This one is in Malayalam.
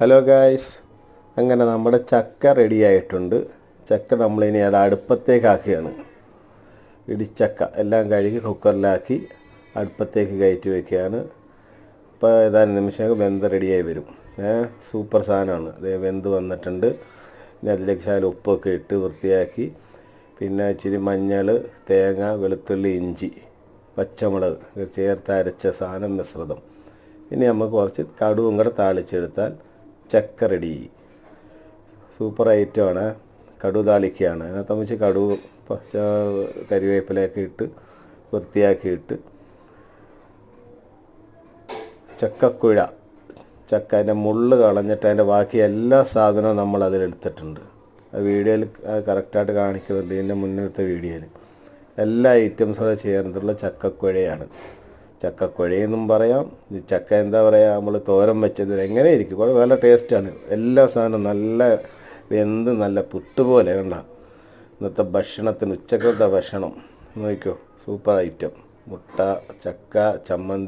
ഹലോ ഗായ്സ് അങ്ങനെ നമ്മുടെ ചക്ക റെഡി ആയിട്ടുണ്ട്. ചക്ക നമ്മളിനി അത് അടുപ്പത്തേക്കാക്കുകയാണ് ഇടിച്ചക്ക എല്ലാം കഴുകി കുക്കറിലാക്കി അടുപ്പത്തേക്ക് കയറ്റി വയ്ക്കുകയാണ് ഇപ്പോൾ ഏതാനും നിമിഷം വെന്ത് റെഡിയായി വരും. സൂപ്പർ സാധനമാണ്. ഇത് വെന്ത് വന്നിട്ടുണ്ട്. പിന്നെ അതിലേക്ക് ശാല ഉപ്പൊക്കെ ഇട്ട് വൃത്തിയാക്കി. പിന്നെ ഇച്ചിരി മഞ്ഞൾ തേങ്ങ വെളുത്തുള്ളി ഇഞ്ചി പച്ചമുളക് ചേർത്ത് അരച്ച സാധനം മിശ്രിതം. ഇനി നമുക്ക് കുറച്ച് കടുവും കൂടെ താളിച്ചെടുത്താൽ ചക്ക റെഡി സൂപ്പർ ഐറ്റമാണ്. കടു താളിക്കയാണ്. അതിനകത്ത് വെച്ച് കടു പച്ച കരിവേപ്പിലയൊക്കെ ഇട്ട് വൃത്തിയാക്കിയിട്ട് ചക്കക്കുഴ. ചക്ക അതിന്റെ മുള്ള് കളഞ്ഞിട്ട് അതിന്റെ ബാക്കി എല്ലാ സാധനവും നമ്മൾ അതിലെടുത്തിട്ടുണ്ട് ആ വീഡിയോയിൽ കറക്റ്റായിട്ട് കാണിക്കുന്നുണ്ട്. ഇതിന്റെ മുന്നിലത്തെ വീഡിയോയിൽ. എല്ലാ ഐറ്റംസും ചേർന്നിട്ടുള്ള ചക്കക്കുഴയാണ്. ചക്കക്കുഴയെന്നും പറയാം. ഈ ചക്ക എന്താ പറയുക നമ്മൾ തോരൻ വെച്ചത് എങ്ങനെ ഇരിക്കും കുഴപ്പം നല്ല ടേസ്റ്റാണ്. എല്ലാ സാധനവും നല്ല വെന്ത് നല്ല പുട്ട് പോലെ കണ്ട ഇന്നത്തെ ഭക്ഷണത്തിന് ഉച്ചക്കത്തെ ഭക്ഷണം. നോക്കിക്കോ സൂപ്പർ ഐറ്റം. മുട്ട ചക്ക ചമ്മന്തി.